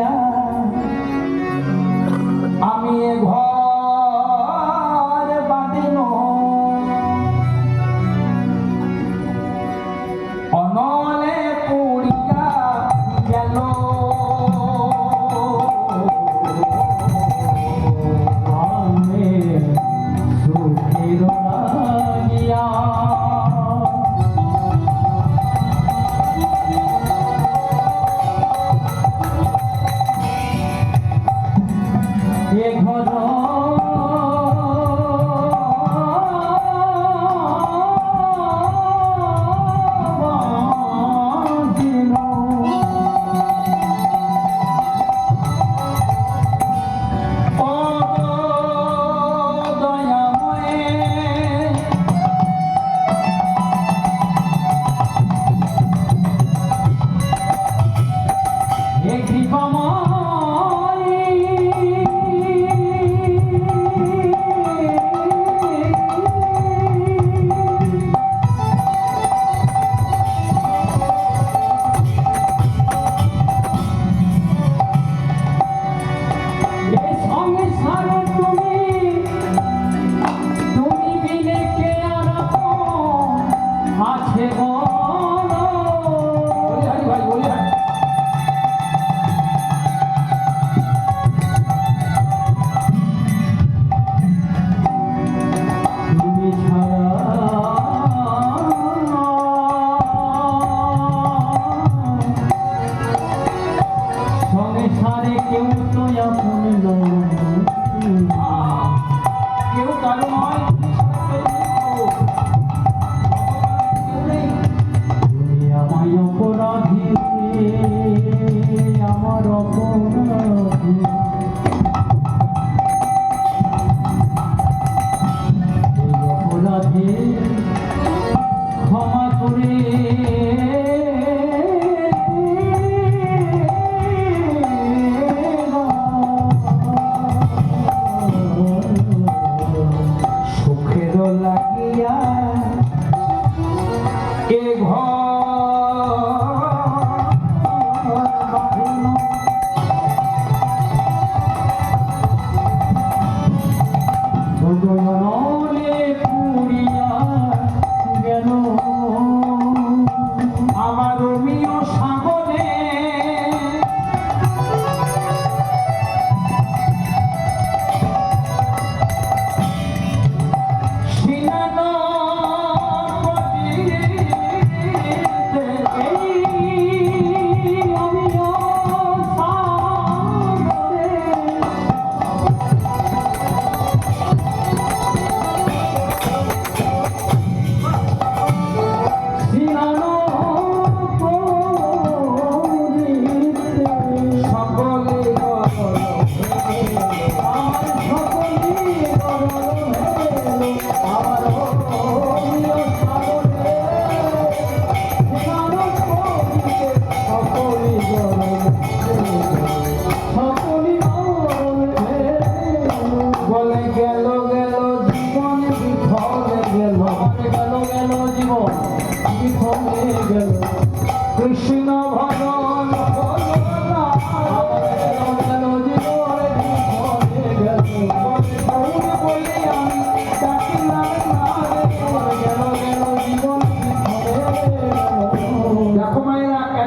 ya একই কমা কেউ তো আপন কেউ কারও নয় আমায় অপরাধী আমার অপরাধ lagi ya গেল গেল জীবন কি গেল? কৃষ্ণ ভগ